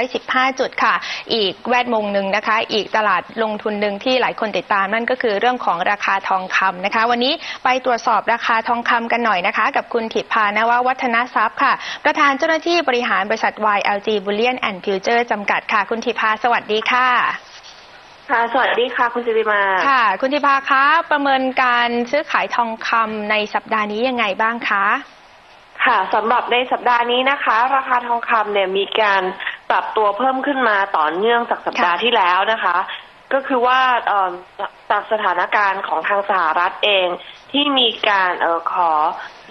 115 จุดค่ะ อีกแวดวงหนึ่งนะคะ อีกตลาดลงทุนหนึ่งที่หลายคนติดตามนั่นก็คือเรื่องของราคาทองคำนะคะ วันนี้ไปตรวจสอบราคาทองคำกันหน่อยนะคะ กับคุณถิพานววัฒนทรัพย์ค่ะ ประธานเจ้าหน้าที่บริหารบริษัท YLG Bullion and Future จำกัดค่ะ คุณถิพาสวัสดีค่ะค่ะสวัสดีค่ะ คุณสิริมาค่ะ คุณธิพาคะประเมินการซื้อขายทองคำในสัปดาห์นี้ยังไงบ้างคะ ค่ะสำหรับในสัปดาห์นี้นะคะ ราคาทองคำเนี่ยมีการ ปรับตัวเพิ่มขึ้นมาต่อเนื่องจากสัปดาห์ค่ะที่แล้วนะคะ ก็คือว่าเอ่อจากสถานการณ์ของทางสหรัฐเองที่มีการเออขอ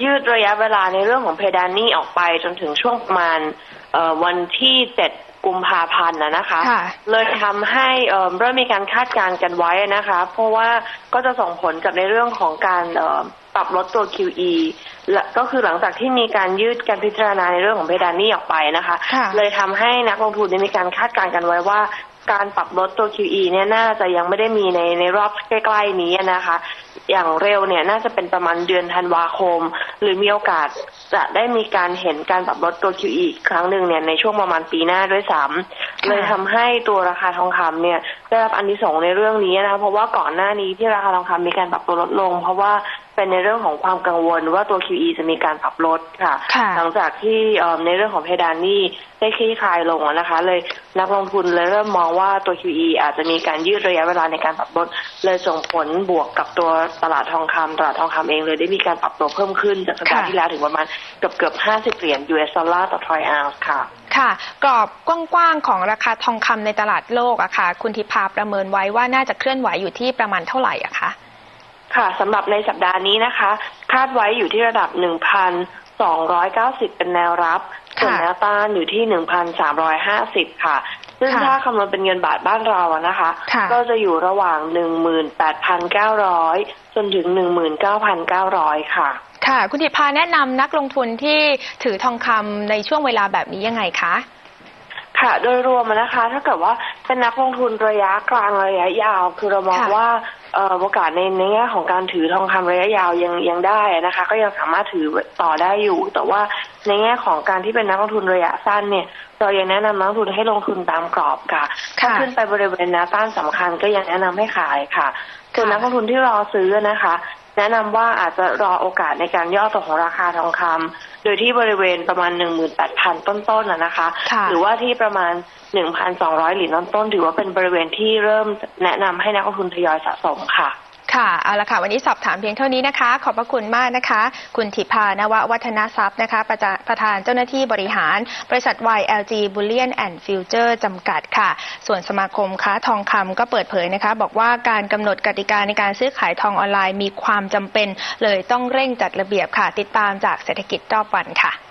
ยืดระยะเวลาในเรื่องของเพดานหนี้ออกไปจนถึงช่วงประมาณเอ่อวันที่เจ็ดกุมภาพันธ์นะนะคะค่ะเลยทำให้เอ่อเริ่มมีการคาดการณ์กันไว้นะคะ เพราะว่าก็จะส่งผลกับในเรื่องของการเอ่อ ปรับลดตัว QE และก็คือหลังจากที่มีการยืดการพิจารณาในเรื่องของเพดานหนี้ออกไปนะคะ ค่ะ เลยทำให้นักลงทุนได้มีการคาดการณ์กันไว้ว่า การปรับลดตัว QE เนี่ยน่าจะยังไม่ได้มีในในรอบใกล้ๆนี้นะคะ อย่างเร็วเนี่ยน่าจะเป็นประมาณเดือนธันวาคม หรือมีโอกาสจะได้มีการเห็นการปรับลดตัว QE อีกครั้งหนึ่งเนี่ยในช่วงประมาณปีหน้าด้วยซ้ำค่ะเลยทำให้ตัวราคาทองคำเนี่ยได้รับอันที่สงส์ในเรื่องนี้นะคะเพราะว่าก่อนหน้านี้ที่ราคาทองคำมีการปรับตัวลดลง เพราะว่า เป็นในเรื่องของความกังวลว่าตัว QE จะมีการปรับลดค่ะค่ะหลังจากที่เอ่อในเรื่องของเพดานหนี้ได้คลี่คลายลงอะนะคะ เลยนักลงทุนเลยเริ่มมองว่าตัว QE อาจจะมีการยืดระยะเวลาในการปรับลด เลยส่งผลบวกกับตัวตลาดทองคำตลาดทองคำเองเลยได้มีการปรับตัวเพิ่มขึ้นจากสัปดาห์ค่ะที่แล้วถึงประมาณเกือบเกือบห้าสิบเหรียญ US ดอลลาร์ต่อทรอยออนซ์ค่ะ ค่ะ กรอบกว้างๆของราคาทองคำในตลาดโลกอะค่ะ คุณธิพาประเมินไว้ว่าน่าจะเคลื่อนไหวอยู่ที่ประมาณเท่าไหร่อะคะ ค่ะสำหรับในสัปดาห์นี้นะคะ คาดไว้อยู่ที่ระดับ 1,290 เป็นแนวรับ ส่วนค่ะแนวต้านอยู่ที่ 1,350 ค่ะ ซึ่งค่ะถ้าคำนวณเป็นเงินบาทบ้านเราอะนะคะค่ะก็จะอยู่ระหว่าง 18,900 จนถึง 19,900 ค่ะ ค่ะ คุณธิพาแนะนำนักลงทุนที่ถือทองคำในช่วงเวลาแบบนี้ยังไงคะค่ะ โดยรวมอะนะคะ ถ้าเกิดว่า เป็นนักลงทุนระยะกลางระยะยาว คือเรามองค่ะ ว่าเอ่อโอกาสในในแง่ของการถือทองคำระยะยาวยังยังได้นะคะ ก็ยังสามารถถือต่อได้อยู่ แต่ว่าในแง่ของการที่เป็นนักลงทุนระยะสั้นเนี่ย เรายังแนะนำนักลงทุนให้ลงทุนตามกรอบค่ะ ถ้าค่ะ ขึ้นไปบริเวณแนวต้านสำคัญก็ยังแนะนำให้ขายค่ะ ส่วนค่ะนักลงทุนที่รอซื้อนะคะ แนะนำว่าอาจจะรอโอกาสในการย่อตัวของราคาทองคำ โดยที่บริเวณประมาณ 18,000 ต้นๆนะนะคะค่ะหรือว่าที่ประมาณ 1,200 เหรียญต้นๆถือว่าเป็นบริเวณที่เริ่มแนะนำให้นักลงทุนทยอยสะสมค่ะ ค่ะ เอาละค่ะ วันนี้สอบถามเพียงเท่านี้นะคะ ขอบพระคุณมากนะคะ คุณถิพานววัฒนทรัพย์นะคะ ประประธานเจ้าหน้าที่บริหาร บริษัท YLG Bullion and Future จำกัดค่ะ ส่วนสมาคมค้าทองคำก็เปิดเผยนะคะ บอกว่าการกำหนดกติกาในการซื้อขายทองออนไลน์มีความจำเป็น เลยต้องเร่งจัดระเบียบค่ะ ติดตามจากเศรษฐกิจรอบวันค่ะ